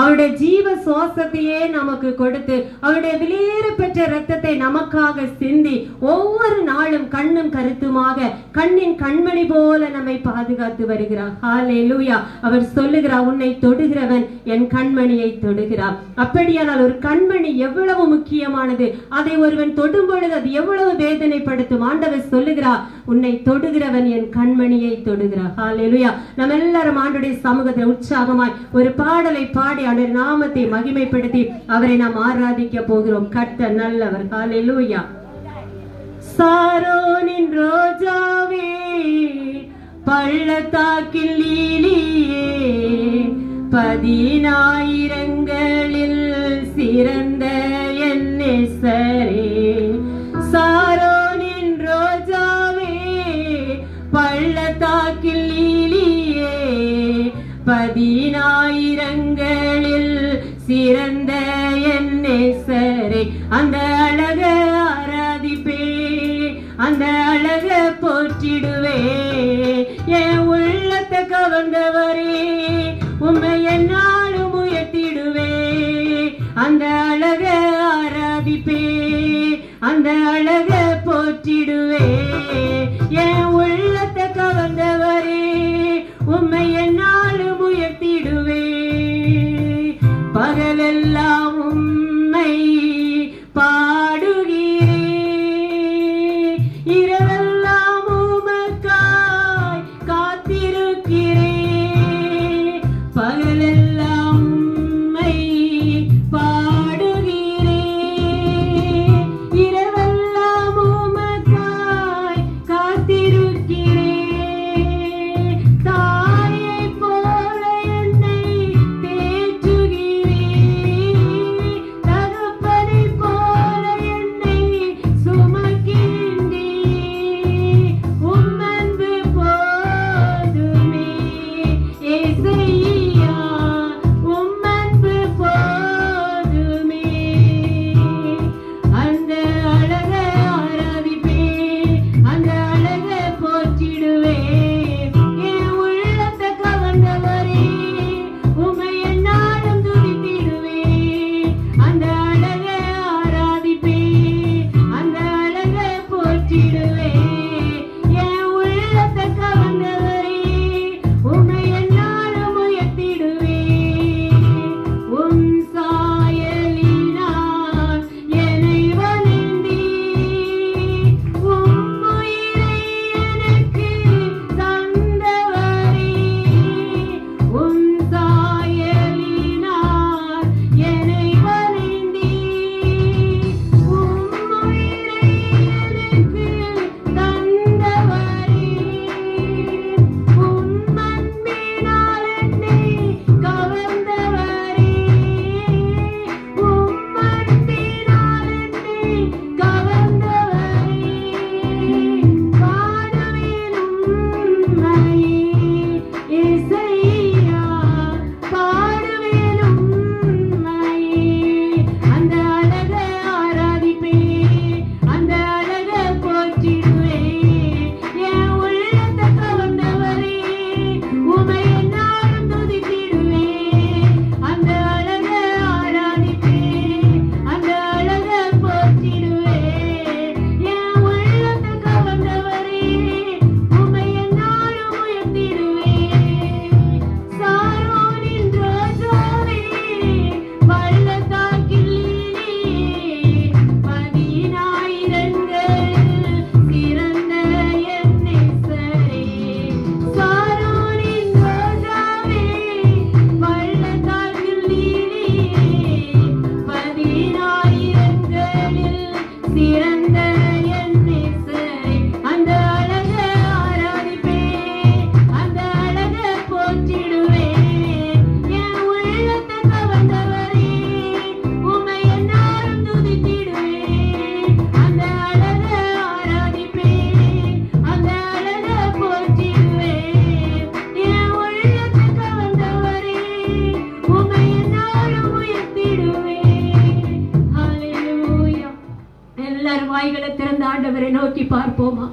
அவருடைய ஜீவ சுவாசத்தையே நமக்கு கொடுத்து அவருடைய வெளியேற பெற்ற ரத்தத்தை நமக்காக சிந்தி ஒவ்வொரு நாளும் கண்ணும் கருத்துமாக கண்ணின் கண்மணி போல நம்மை பாதுகாத்து வருகிறார். ஹalleluya அவர் சொல்லுகிறார் உன்னை தொடுகிறவன் என் கண்மணியை தொடுகிறார். அப்படியானால் ஒரு கண்மணி எவ்வளவு முக்கியமானது? அதை ஒருவன் தொடும் பொழுது அது எவ்வளவு வேதனைப்படுத்தும்? ஆண்டவர் சொல்லுகிறார் உன்னை தொடுகிறவன் என் கண்மணியை தொடுகிறார். ஹalleluya நம்ம எல்லாரும் ஆண்டுடைய சமூகத்தில் உற்சாகமாய் ஒரு பாடலை பாடி அவருடைய நாமத்தை மகிமைப்படுத்தி அவரை நாம் ஆராதிக்க போகிறோம். கட்ட நல்லவர். ஹalleluya சாரோனின் ரோஜாவே பள்ளத்தாக்கில் லீலியே பதினாயிரங்களில் சிறந்த என்னே சரே சாரோனின் ரோஜாவே பள்ளத்தாக்கில் லீலியே பதினாயிரம் அந்த அழக ஆராதிப்பே அந்த அழக போற்றிடுவே. என் உள்ளத்தை கவர்ந்தவரே உண்மை என்னாலும் உயர்த்திடுவே. அந்த அழக ஆராதிப்பே அந்த அழக போற்றிடுவே. என் உள்ள அவரை நோக்கி பார்ப்போமா?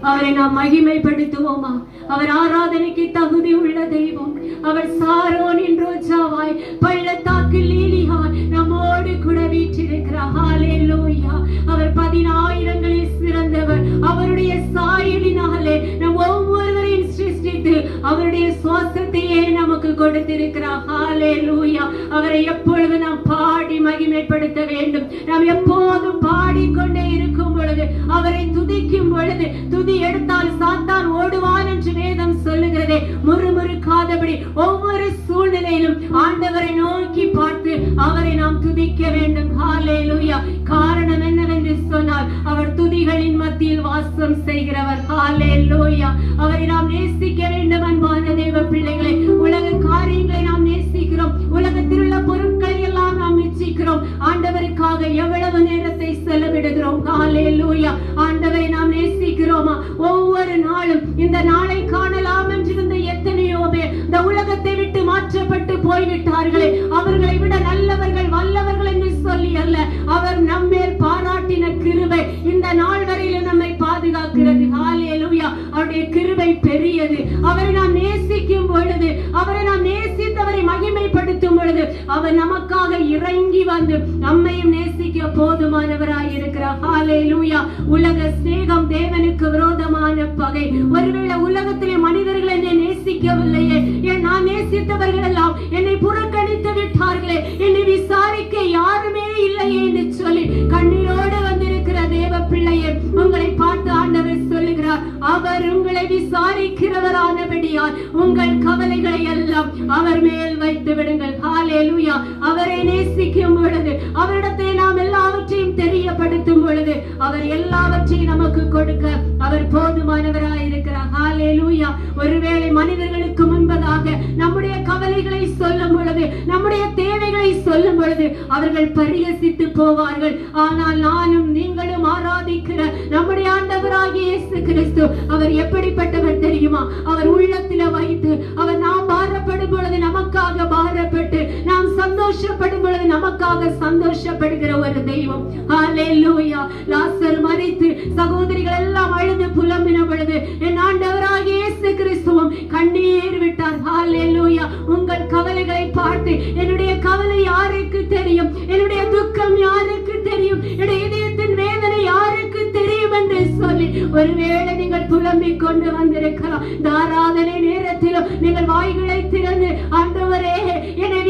அவரை நாம் மகிமைப்படுத்துவோமா? அவர் ஆராதனைக்கு தகுதி உள்ள தெய்வம். அவர் சாரோனின் ரோஜாவாய் பள்ளத்தாக்கு லீலியாய் நம்மோடு கூட வீற்றிருக்கிறார். அவர் பதினாயிரங்களில் சிறந்தவர். அவருடைய சாயலினாலே நம் ஒவ்வொருவரையும் சிருஷ்டித்து அவருடைய சுவாசத்தையே நமக்கு கொடுத்திருக்கிறார். ஹாலே லூயா அவரை எப்பொழுது நாம் பா மகிமைப்படுத்த வேண்டும். நாம் எப்போதும் பாடிக்கொண்டே இருக்கும் பொழுது அவரை துதிக்கும் பொழுது துதி எடுத்தால் சாத்தான் ஓடுவான் என்று வேதம் சொல்லுகிறதே. முறுமுறுக்காதபடி ஒவ்வொரு சூழ்நிலையிலும் ஆண்டவரை நோக்கி பார்த்து அவரை நாம் துதிக்க வேண்டும். ஹalleluya. காரணம் என்னவென்று சொன்னால் அவர் துதிகளின் மத்தியில் வாசம் செய்கிறவர். ஹalleluya. அவரை நாம் நேச ஆண்டவரை நாம் நேசிக்கிறோமா? ஒவ்வொரு நாளும் இந்த நாளை காணலாம் என்றிருந்த எத்தனையோ பேர் இந்த உலகத்தை விட்டு மாற்றப்பட்டு போய்விட்டார்களே. அவர்களை நம்மையும் நேசிக்க போதுமானவராய் இருக்கிறார் லூயா உலக சிநேகம் தேவனுக்கு விரோதமான பகை. ஒருவேளை உலகத்திலே மனிதர்கள் என்னை நேசிக்கவில்லையே. ஏன் நான் நேசித்தவர்கள் எல்லாம் என்னை புறக்கணித்து விட்டார்களே. என்னை விசாரிக்க யாருமே இல்லையே என்று சொல்லி கண்ணீரோடு வந்திருக்கிற தேவ பிள்ளையே உங்களை பார்த்து சொல்லுகிறார் அவர் உங்களை விசாரிக்கிறவரானபடியால் உங்கள் கவலைகளை எல்லாம் அவர் மேல் வைத்து விடுங்கள். ஹalleluya. அவரை நேசிக்கும் பொழுது அவரிடத்தை நாம் எல்லாவற்றையும் தெரியப்படுத்தும் பொழுது அவர் எல்லாவற்றையும் நமக்கு கொடுக்க அவர் போதுமானவராய் இருக்கிறார். ஹalleluya ஒருவேளை மனிதர்களுக்கு முன்பதாக நம்முடைய கவலைகளை சொல்லும் பொழுது நம்முடைய தேவைகளை சொல்லும் பொழுது அவர்கள் பரிகசித்து போவார்கள். ஆனால் நானும் நீங்களும் ஆராதிக்கிற நம்முடைய ஆண்டவராகிய இயேசு கிறிஸ்து அவர் எப்படிப்பட்டவர் தெரியுமா? அவர் உள்ளத்தில் வைத்து அவர் நாம் பாரப்படும் பொழுது நமக்காக பாரப்பட்டு நாம் சந்தோஷப்படும் பொழுது நமக்காக சந்தோஷப்படுகிற ஒரு தெய்வம். ஹalleluya. லாசர் மரித்து சகோதரிகள் எல்லாம் அழுது புலம்பின பொழுது என் ஆண்டவராகிய இயேசு கிறிஸ்துவும் கண்ணீர் விட்டார். ஹalleluya. உங்கள் கவலைகளை பார்த்து என்னுடைய கவலை யாருக்கு தெரியும்? என்னுடைய துக்கம் யாருக்கு தெரியும்? என்னுடைய இதயத்தின் வேதனை யாருக்கு தெரியும் என்று சொல்லி ஒருவேளை நீங்கள் புலம்பிக் கொண்டு வந்திருக்கலாம். தாராதனை நேரத்திலும் நீங்கள் வாய்களை திறந்து ஆண்டவரே என்னை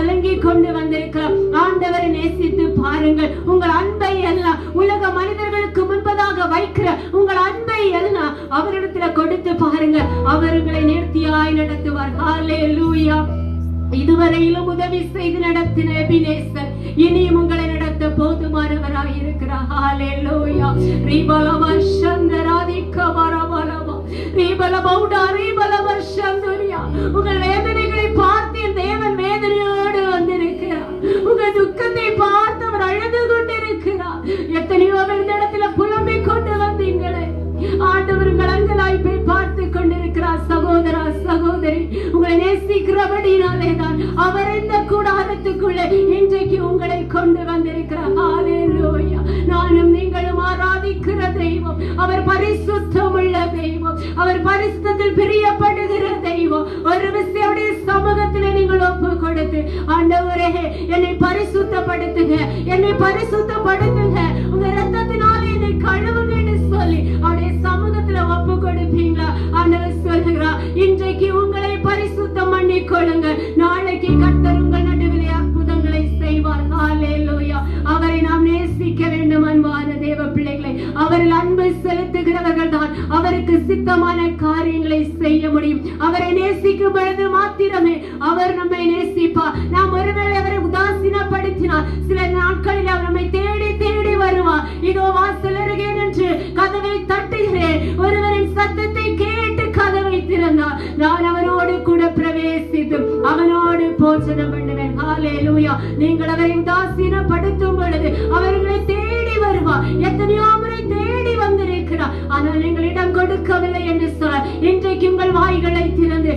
கலங்கி கொண்டு வந்திருக்கிறோம். ஆண்டவரை நேசித்து பாருங்கள். உங்கள் அன்பை எல்லாம் உலக மனிதர்களுக்கு முன்பதாக வைக்கிற உங்கள் அன்பை எல்லாம் அவரிடத்துல கொடுத்து பாருங்க அவர்களை நேர்த்தியாய் நடத்துவார். ஹalleluya இதுவரையிலும் உதவி செய்து நடத்தின எபினேசர் இனியும் உங்களை நடத்த போதுமானவராய் இருக்கிறார். ஹாலே லூயா ரீபலவ சந்தராதிக்க வரவலவ ரீபல பௌடா ரீபலவ சந்தரியா உங்கள் வேதனைகளை பார்த்து தேவன் வேதனையோடு வந்திருக்கிறார். உங்கள் துக்கத்தை பார்த்து அவர் அழுது கொண்டிருக்கிறார். எத்தனையோ பேர் இந்த இடத்துல புலம்பிக் கொண்டு வந்தீங்களே. ஆண்டவர் கலங்கலாய்ப்பை பார்த்து கொண்டிருக்கிறார். சகோதரா சகோதரி உங்களை நேசிக்கிறபடினாலே தான் அவர் இந்த கூடாரத்துக்குள்ளே இன்றைக்கு உங்களை கொண்டு வந்திருக்கிறார். ஹalleluya. நானும் நீங்களும் ஆராதிக்கிற தெய்வம். அவர் பரிசுத்தம் உள்ள தெய்வம். அவர் பரிசுத்தத்தில் பிரியப்படுகிற தெய்வம். ஒரு விஷயமுடைய சமூகத்தில் நீங்கள் ஒப்பு கொடுத்து ஆண்டவரே என்னை பரிசுத்தப்படுத்துங்க. என்னை பரிசுத்தப்படுத்துங்க. உங்க ரத்தத்தை அற்புதமான காரியங்களை செய்ய முடியும். அவரை நேசிக்கும் பொழுது மாத்திரமே அவர் நம்மை நேசிப்பார். நாம் ஒருவேளை அவரை உதாசீனப்படுத்தினார் சில நாட்களில் அவர் நம்மை தேடி தேடி வருவார். இதோ வாசல் அருகே நின்று கதவை தட்டுகிறேன். ஒருவரின் சத்தத்தை கேட்டு கதவை திறந்தார். நான் அவரோடு கூட பிரவேசித்து அவனோடு போஜனம் பண்ணுவேன். ஹாலே லூயா நீங்கள் அவரை உதாசீனப்படுத்தும் பொழுது அவர்களை தேடி வருவார். எத்தனையோ இருக்கிறார். ஆனால் எங்களிடம் கொடுக்கவில்லை என்று சொல்ல இன்றைக்கு உங்கள் வாய்களை திறந்து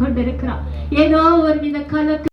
கொண்டிருக்கிறார். ஏதோ ஒரு வித கலக்கு